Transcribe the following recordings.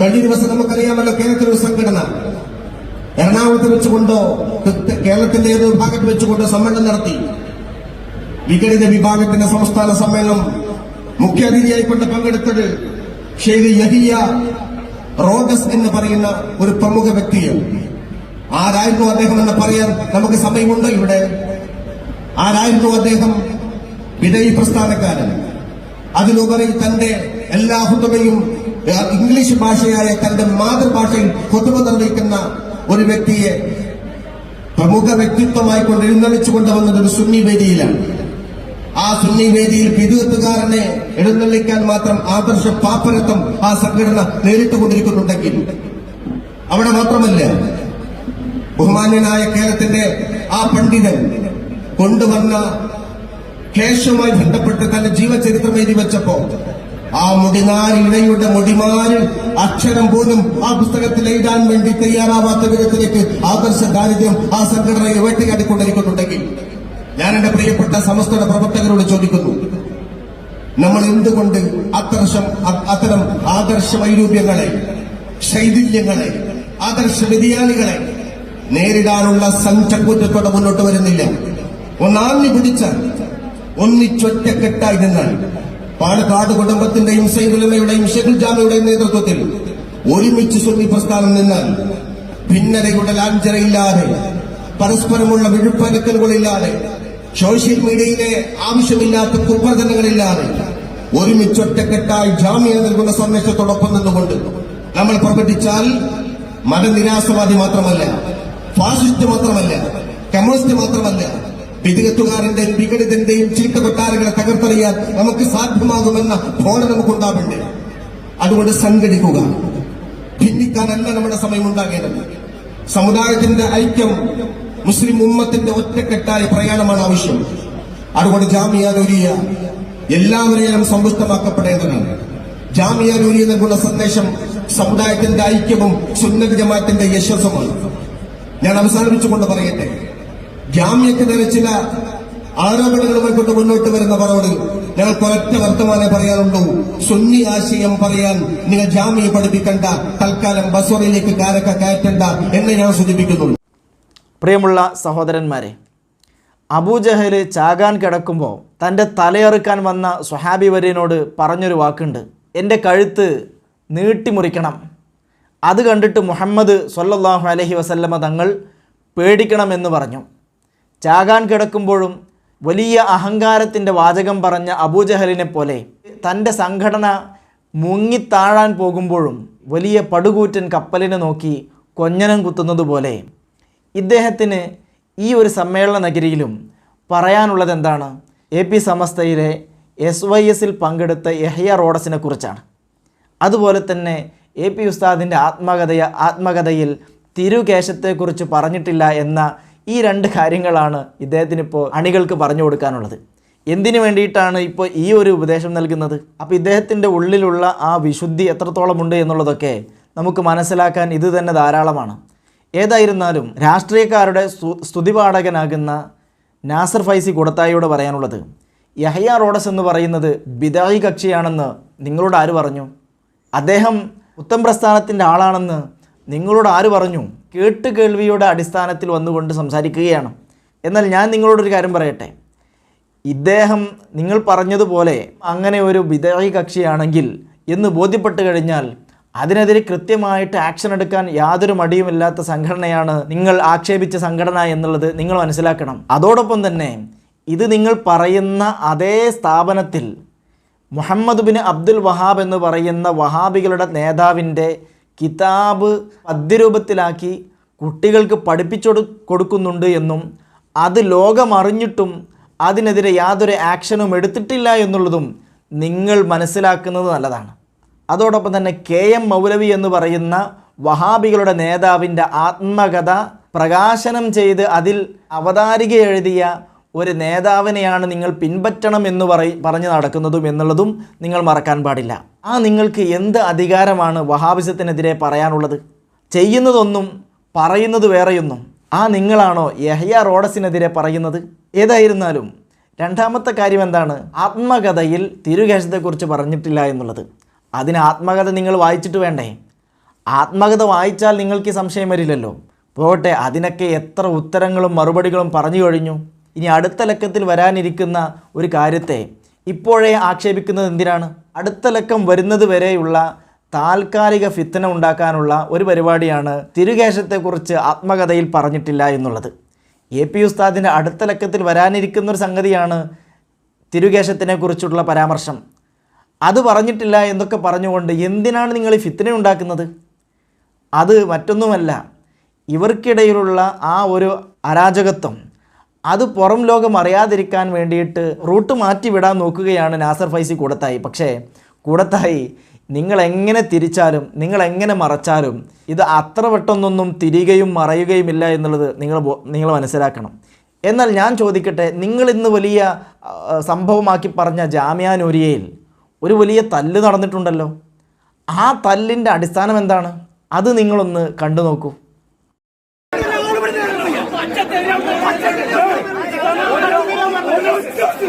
കഴിഞ്ഞ ദിവസം നമുക്കറിയാമല്ലോ കേരളത്തിലൊരു സംഘടന. എറണാകുളത്ത് വെച്ചുകൊണ്ടോ കേരളത്തിന്റെ ഏത് വിഭാഗത്ത് വെച്ചുകൊണ്ടോ സമ്മേളനം നടത്തി. വിഘടിത വിഭാഗത്തിന്റെ സംസ്ഥാന സമ്മേളനം മുഖ്യാതിഥിയായിക്കൊണ്ട് പങ്കെടുത്തത് ഷെയ്ഖ് യഹിയ റോഗസ് എന്ന് പറയുന്ന ഒരു പ്രമുഖ വ്യക്തിയാണ്. ആരായിരുന്നു അദ്ദേഹം എന്ന് പറയാൻ നമുക്ക് സമയമുണ്ടോ ഇവിടെ? ആരായിരുന്നു അദ്ദേഹം? വിധേയി പ്രസ്ഥാനക്കാരൻ അതിലുപരി തന്റെ എല്ലാ ഹുതുമയും ഏഹ്, ഇംഗ്ലീഷ് ഭാഷയായ തന്റെ മാതൃഭാഷയിൽ കൊതുമ നിർവഹിക്കുന്ന ഒരു വ്യക്തിയെ പ്രമുഖ വ്യക്തിത്വമായി കൊണ്ട് എഴുന്നള്ളിച്ചു കൊണ്ടുവന്നത് ഒരു സുന്നി വേദിയിലാണ്. ആ സുന്നി വേദിയിൽ പിതുകത്തുകാരനെ എഴുന്നള്ളിക്കാൻ മാത്രം ആദർശ പാപ്പരത്വം ആ സംഘടന നേരിട്ടുകൊണ്ടിരിക്കുന്നുണ്ടെങ്കിൽ അവിടെ മാത്രമല്ല ബഹുമാന്യനായ കേരളത്തിന്റെ ആ പണ്ഡിതൻ കൊണ്ടുവന്ന കേശവുമായി ബന്ധപ്പെട്ട് തന്റെ ജീവചരിത്രം എഴുതി വെച്ചപ്പോ ആ മുടിനാരിൽ ഇടയുടെ മുടിമാരിൽ അക്ഷരം പോലും ആ പുസ്തകത്തിൽ എഴുതാൻ വേണ്ടി തയ്യാറാവാത്ത വിധത്തിലേക്ക് ആദർശ ദാരിദ്ര്യം ആ സംഘടനയെ വേട്ടയാടിക്കൊണ്ടിരിക്കുന്നുണ്ടെങ്കിൽ ഞാൻ എന്റെ പ്രിയപ്പെട്ട സമസ്തയുടെ പ്രവർത്തകരോട് ചോദിക്കുന്നു. നമ്മൾ എന്തുകൊണ്ട് അത്തരം അത്തരം ആദർശ വൈരൂപ്യങ്ങളെ ശൈഥില്യങ്ങളെ ആദർശ വ്യതിയാനികളെ നേരിടാനുള്ള സഞ്ചക്കുറ്റത്തോടെ മുന്നോട്ട് വരുന്നില്ല. ഒന്നാഞ്ഞു പിടിച്ചാൽ ഒന്നിച്ചൊറ്റക്കെട്ടായി നിന്നാൽ പാലക്കാട് കുടുംബത്തിന്റെയും സൈദുലമയുടെയും ഷെഖുൽ ജാമയുടെയും നേതൃത്വത്തിൽ ഒരുമിച്ച് സുന്നി പ്രസ്ഥാനം നിന്നാൽ ഭിന്നതയുടെ ലാഞ്ചനയില്ലാതെ പരസ്പരമുള്ള വിഴുപ്പലക്കലുകളില്ലാതെ സോഷ്യൽ മീഡിയയിലെ ആവശ്യമില്ലാത്ത കുപ്രചനങ്ങളില്ലാതെ ഒരുമിച്ചൊറ്റക്കെട്ടായി ജാമ്യം നൽകുന്ന സന്ദേശത്തോടൊപ്പം നിന്നുകൊണ്ട് നമ്മൾ പ്രകടിച്ചാൽ മതനിരാശവാദി മാത്രമല്ല ഫാസിസ്റ്റ് മാത്രമല്ല കമ്മ്യൂണിസ്റ്റ് മാത്രമല്ല വിധികത്തുകാരന്റെയും വിഘടിതന്റെയും ചീത്ത കൊട്ടാരങ്ങളെ തകർത്തെറിയാൻ നമുക്ക് സാധ്യമാകുമെന്ന ഫോണ് നമുക്കുണ്ടാവണ്ടേ? അതുകൊണ്ട് സംഘടിക്കുക. ഭിന്നിക്കാനല്ല നമ്മുടെ സമയം ഉണ്ടാകേണ്ടത് സമുദായത്തിന്റെ ഐക്യം മുസ്ലിം ഉമ്മത്തിന്റെ ഒറ്റക്കെട്ടായ പ്രയാണമാണ് ആവശ്യം. അതുകൊണ്ട് ജാമിയ നൂരിയ എല്ലാവരെയും സമ്പുഷ്ടമാക്കപ്പെടേണ്ടതാണ്. ജാമിയ നൂരിയ നൽകുന്ന സന്ദേശം സമുദായത്തിന്റെ ഐക്യവും സുന്നത ജമാത്തിന്റെ യശസ്സുമാണ്. ഞാൻ അവസാനിപ്പിച്ചുകൊണ്ട് പറയട്ടെ. ജാമ്യക്കെതിരെ ചില ആരോപണങ്ങളുമായി കൊണ്ട് മുന്നോട്ട് വരുന്നവരോട് ഞങ്ങൾക്ക് ഒരൊറ്റ വർത്തമാനേ പറയാനുള്ളൂ സുന്നി ആശയം പറയാൻ നിങ്ങൾ ജാമ്യം പഠിപ്പിക്കണ്ട തൽക്കാലം ബസോറയിലേക്ക് കാരൊക്കെ കയറ്റണ്ട എന്ന് ഞാൻ സൂചിപ്പിക്കുന്നുള്ളൂ പ്രിയമുള്ള സഹോദരന്മാരെ അബൂജഹൽ ചാകാൻ കിടക്കുമ്പോൾ തന്റെ തലയെറുക്കാൻ വന്ന സുഹാബി വര്യനോട് പറഞ്ഞൊരു വാക്കുണ്ട്. എന്റെ കഴുത്ത് നീട്ടിമുറിക്കണം. അത് കണ്ടിട്ട് മുഹമ്മദ് സൊല്ലാഹു അലഹി വസല്ലമ തങ്ങൾ പേടിക്കണമെന്ന് പറഞ്ഞു. ചാകാൻ കിടക്കുമ്പോഴും വലിയ അഹങ്കാരത്തിന്റെ വാചകം പറഞ്ഞ അബൂജഹലിനെ പോലെ തന്റെ സംഘടന മുങ്ങിത്താഴാൻ പോകുമ്പോഴും വലിയ പടുകൂറ്റൻ കപ്പലിനെ നോക്കി കൊഞ്ഞനം കുത്തുന്നതുപോലെ ഇദ്ദേഹത്തിന് ഈ ഒരു സമ്മേളന നഗരിയിലും പറയാനുള്ളത് എന്താണ് എ പി സമസ്തയിലെ എസ് വൈ എസിൽ പങ്കെടുത്ത യഹ്യ റോഡസിനെ കുറിച്ചാണ്. അതുപോലെ തന്നെ എ പി ഉസ്താദിന്റെ ആത്മകഥയ ആത്മകഥയിൽ തിരുകേശത്തെക്കുറിച്ച് പറഞ്ഞിട്ടില്ല എന്ന ഈ രണ്ട് കാര്യങ്ങളാണ് ഇദ്ദേഹത്തിനിപ്പോൾ അണികൾക്ക് പറഞ്ഞു കൊടുക്കാനുള്ളത്. എന്തിനു വേണ്ടിയിട്ടാണ് ഇപ്പോൾ ഈ ഒരു ഉപദേശം നൽകുന്നത്? അപ്പോൾ ഇദ്ദേഹത്തിന്റെ ഉള്ളിലുള്ള ആ വിശുദ്ധി എത്രത്തോളമുണ്ട് എന്നുള്ളതൊക്കെ നമുക്ക് മനസ്സിലാക്കാൻ ഇത് തന്നെ ധാരാളമാണ്. ഏതായിരുന്നാലും രാഷ്ട്രീയക്കാരുടെ സ്തു- സ്തുതിപാഠകനാകുന്ന നാസർ ഫൈസി കൂടത്തായിയോട് പറയാനുള്ളത് യഹയ റോഡസ് എന്ന് പറയുന്നത് ബിദായി കക്ഷിയാണെന്ന് നിങ്ങളോട് ആര് പറഞ്ഞു? അദ്ദേഹം ഉത്തം പ്രസ്ഥാനത്തിന്റെ ആളാണെന്ന് നിങ്ങളോട് ആര് പറഞ്ഞു? കേട്ട് കേൾവിയുടെ അടിസ്ഥാനത്തിൽ വന്നുകൊണ്ട് സംസാരിക്കുകയാണ്. എന്നാൽ ഞാൻ നിങ്ങളോടൊരു കാര്യം പറയട്ടെ. ഇദ്ദേഹം നിങ്ങൾ പറഞ്ഞതുപോലെ അങ്ങനെ ഒരു വിദേഹി കക്ഷിയാണെങ്കിൽ എന്ന് ബോധ്യപ്പെട്ട് കഴിഞ്ഞാൽ അതിനെതിരെ കൃത്യമായിട്ട് ആക്ഷൻ എടുക്കാൻ യാതൊരു മടിയുമില്ലാത്ത സംഘടനയാണ് നിങ്ങൾ ആക്ഷേപിച്ച സംഘടന എന്നുള്ളത് നിങ്ങൾ മനസ്സിലാക്കണം. അതോടൊപ്പം തന്നെ ഇത് നിങ്ങൾ പറയുന്ന അതേ സ്ഥാപനത്തിൽ മുഹമ്മദ് ബിൻ അബ്ദുൽ വഹാബ് എന്ന് പറയുന്ന വഹാബികളുടെ നേതാവിന്റെ കിതാബ് പദ്യരൂപത്തിലാക്കി കുട്ടികൾക്ക് പഠിപ്പിച്ചു കൊടു- കൊടുക്കുന്നുണ്ട് എന്നും അത് ലോകമറിഞ്ഞിട്ടും അതിനെതിരെ യാതൊരു ആക്ഷനും എടുത്തിട്ടില്ല എന്നുള്ളതും നിങ്ങൾ മനസ്സിലാക്കുന്നത് നല്ലതാണ്. അതോടൊപ്പം തന്നെ കെ എം മൗലവി എന്ന് പറയുന്ന വഹാബികളുടെ നേതാവിന്റെ ആത്മകഥ പ്രകാശനം ചെയ്ത് അതിൽ അവതാരിക എഴുതിയ ഒരു നേതാവിനെയാണ് നിങ്ങൾ പിൻപറ്റണം എന്ന് പറ പറഞ്ഞു നടക്കുന്നതും എന്നുള്ളതും നിങ്ങൾ മറക്കാൻ പാടില്ല. ആ നിങ്ങൾക്ക് എന്ത് അധികാരമാണ് വഹാബിസത്തിനെതിരെ പറയാനുള്ളത്? ചെയ്യുന്നതൊന്നും പറയുന്നത് വേറെയൊന്നും. ആ നിങ്ങളാണോ യഹ്യ റോഡസിനെതിരെ പറയുന്നത്? ഏതായിരുന്നാലും രണ്ടാമത്തെ കാര്യം എന്താണ്? ആത്മകഥയിൽ തിരുകേശത്തെക്കുറിച്ച് പറഞ്ഞിട്ടില്ല എന്നുള്ളത്. അതിന് ആത്മകഥ നിങ്ങൾ വായിച്ചിട്ട് വേണ്ടേ? ആത്മകഥ വായിച്ചാൽ നിങ്ങൾക്ക് സംശയം വരില്ലല്ലോ. പോകട്ടെ അതിനൊക്കെ എത്ര ഉത്തരങ്ങളും മറുപടികളും പറഞ്ഞു കഴിഞ്ഞു. ഇനി അടുത്ത ലക്കത്തിൽ വരാനിരിക്കുന്ന ഒരു കാര്യത്തെ ഇപ്പോഴേ ആക്ഷേപിക്കുന്നത് എന്തിനാണ്? അടുത്ത ലക്കം വരുന്നത് വരെയുള്ള താൽക്കാലിക ഫിത്തന ഉണ്ടാക്കാനുള്ള ഒരു പരിപാടിയാണ് തിരുകേശത്തെക്കുറിച്ച് ആത്മകഥയിൽ പറഞ്ഞിട്ടില്ല എന്നുള്ളത്. എ പി ഉസ്താദിന്റെ അടുത്ത ലക്കത്തിൽ വരാനിരിക്കുന്ന ഒരു സംഗതിയാണ് തിരുകേശത്തിനെ കുറിച്ചുള്ള പരാമർശം. അത് പറഞ്ഞിട്ടില്ല എന്നൊക്കെ പറഞ്ഞുകൊണ്ട് എന്തിനാണ് നിങ്ങൾ ഈ ഫിത്തന ഉണ്ടാക്കുന്നത്? അത് മറ്റൊന്നുമല്ല. ഇവർക്കിടയിലുള്ള ആ ഒരു അരാജകത്വം അത് പുറം ലോകം അറിയാതിരിക്കാൻ വേണ്ടിയിട്ട് റൂട്ട് മാറ്റി വിടാൻ നോക്കുകയാണ് നാസർ ഫൈസി കൂടത്തായി. പക്ഷേ കൂടത്തായി നിങ്ങൾ എങ്ങനെ തിരിച്ചാലും നിങ്ങൾ എങ്ങനെ മറച്ചാലും ഇത് അത്ര പെട്ടെന്നൊന്നും തിരികെയും മറയുകയും ഇല്ല എന്നുള്ളത് നിങ്ങൾ നിങ്ങൾ മനസ്സിലാക്കണം. എന്നാൽ ഞാൻ ചോദിക്കട്ടെ നിങ്ങൾ ഇന്ന് വലിയ സംഭവമാക്കി പറഞ്ഞ ജാമ്യാനൂരിയയിൽ ഒരു വലിയ തല്ല് നടന്നിട്ടുണ്ടല്ലോ. ആ തല്ലിന്റെ അടിസ്ഥാനം എന്താണ്? അത് നിങ്ങളൊന്ന് കണ്ടു നോക്കൂ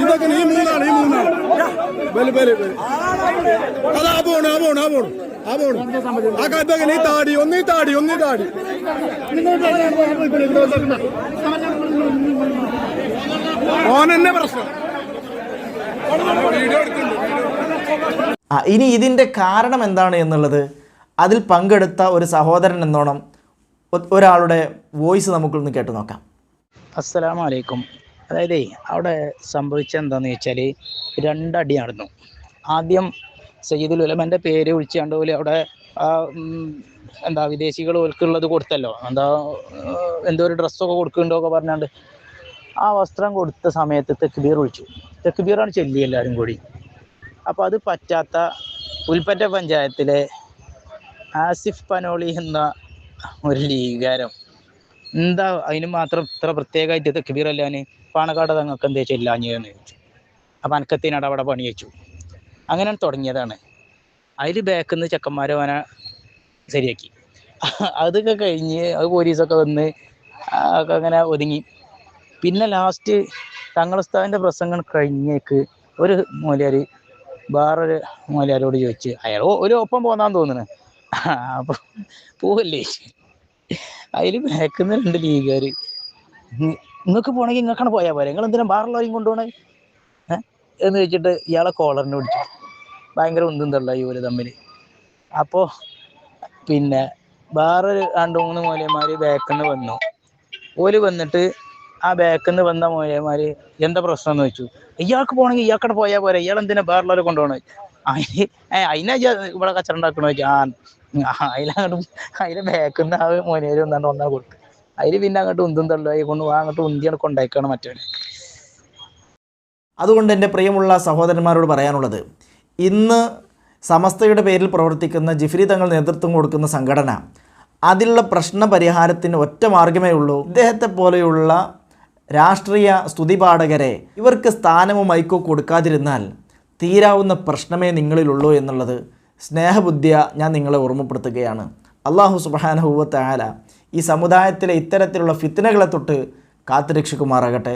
ഇതൊക്കെ ഈ മൂന്നാണ് ഈ മൂന്നാണ്. ബലി ബലി ബലി അത് ആ പോണു ആ പോണു ആ പോണു ആ പോണു ആ കത്തൊക്കെ നീ താടി ഒന്നീ താടി ഒന്നീ താടി. ഓൻ എന്നെ പ്രശ്നം. ഇനി ഇതിന്റെ കാരണം എന്താണ് എന്നുള്ളത്? അതിൽ പങ്കെടുത്ത ഒരു സഹോദരൻ എന്നോണം ഒരാളുടെ വോയിസ് നമുക്കൊന്ന് കേട്ടു നോക്കാം. അസ്സലാമു അലൈക്കും. അതായത് അവിടെ സംഭവിച്ചെന്താന്ന് വെച്ചാൽ രണ്ടടി നടന്നു. ആദ്യം സയ്യിദുൽ ഉലമന്റെ പേര് വിളിച്ചാണ്ട് പോലെ അവിടെ ആ, എന്താ വിദേശികൾ ഓൽക്കുള്ളത് കൊടുത്തല്ലോ. എന്താ എന്തോ ഒരു ഡ്രസ്സൊക്കെ കൊടുക്കുന്നുണ്ടോ ഒക്കെ പറഞ്ഞാണ്ട് ആ വസ്ത്രം കൊടുത്ത സമയത്ത് തെക്കുബീർ വിളിച്ചു തെക്കുബീറാണ് ചൊല്ലി എല്ലാവരും കൂടി. അപ്പോൾ അത് പറ്റാത്ത പുൽപ്പറ്റ പഞ്ചായത്തിലെ ആസിഫ് പനോളി എന്ന ഒരു ലീഗാരം. എന്താ അതിന് മാത്രം ഇത്ര പ്രത്യേകമായിട്ട് തെക്കുബീർ അല്ലാന് പാണക്കാട് തങ്ങൾക്ക് എന്താ ചെല്ലാഞ്ഞെന്ന് ചോദിച്ചു. അപ്പം അനക്കത്തിനാട് അവിടെ പണി വെച്ചു. അങ്ങനെ തുടങ്ങിയതാണ്. അതിൽ ബാക്കിൽ നിന്ന് ചെക്കന്മാരെ അവനെ ശരിയാക്കി. അതൊക്കെ കഴിഞ്ഞ് അത് പോലീസൊക്കെ വന്ന് അങ്ങനെ ഒതുങ്ങി. പിന്നെ ലാസ്റ്റ് തങ്ങളുസ്താവിന്റെ പ്രസംഗം കഴിഞ്ഞേക്ക് ഒരു മൂലയാർ വേറൊരു മൂലയാരോട് ചോദിച്ച് അയാൾ ഒരു ഒപ്പം പോന്നാന്ന് തോന്നുന്നു. അപ്പോൾ പോവല്ലേ? അതിൽ ബാക്കുന്ന രണ്ട് ലീഗുകാർ നിങ്ങൾക്ക് പോണെങ്കിൽ നിങ്ങൾക്കാണ് പോയാൽ പോരെ. നിങ്ങൾ എന്തിനാ ബാറുള്ളവരെയും കൊണ്ടുപോണേ എന്ന് വെച്ചിട്ട് ഇയാളെ കോളറിനെ പിടിച്ചു ഭയങ്കര ഉന്തും ഈ ഇവർ തമ്മിൽ അപ്പോ പിന്നെ വേറൊരു രണ്ട് മൂന്ന് മൂലയന്മാർ ബാക്കിന്ന് വന്നു. ഓൽ വന്നിട്ട് ആ ബാക്കിന്ന് വന്ന മൂലയന്മാർ എന്താ പ്രശ്നം എന്ന് വെച്ചു ഇയാൾക്ക് പോണെങ്കിൽ ഇയാൾക്കടെ പോയാൽ പോരെ. ഇയാൾ എന്തിനാ വേറുള്ളവരെ കൊണ്ടുപോകണേ അതിന് അതിനാ ഇവിടെ കച്ചറ ഉണ്ടാക്കണോ ആ അതിലങ്ങോട്ട് അതിലെ ബാക്കിന്ന് ആ മോനേര് വന്നാണ്ട് ഒന്നാ കൊടുത്തു. അതിൽ പിന്നെ അങ്ങോട്ട് ഉന്തും തള്ളുകയെ കൊണ്ട് അങ്ങോട്ട് ഉന്തിയാണ് കൊണ്ടായിക്കാണ് മറ്റവനെ. അതുകൊണ്ട് എന്റെ പ്രിയമുള്ള സഹോദരന്മാരോട് പറയാനുള്ളത് ഇന്ന് സമസ്തയുടെ പേരിൽ പ്രവർത്തിക്കുന്ന ജിഫ്രി തങ്ങൾ നേതൃത്വം കൊടുക്കുന്ന സംഘടന അതിലുള്ള പ്രശ്ന പരിഹാരത്തിന് ഒറ്റ മാർഗമേ ഉള്ളൂ. ഇദ്ദേഹത്തെ പോലെയുള്ള രാഷ്ട്രീയ സ്തുതിപാഠകരെ ഇവർക്ക് സ്ഥാനമോ മൈക്കോ കൊടുക്കാതിരുന്നാൽ തീരാവുന്ന പ്രശ്നമേ നിങ്ങളിലുള്ളൂ എന്നുള്ളത് സ്നേഹബുദ്ധിയ ഞാൻ നിങ്ങളെ ഓർമ്മപ്പെടുത്തുകയാണ്. അള്ളാഹു സുബാനഹുവത്ത് ആല ഈ സമുദായത്തിലെ ഇത്തരത്തിലുള്ള ഫിത്തനകളെ തൊട്ട് കാത്തുരക്ഷിക്കുമാറാകട്ടെ.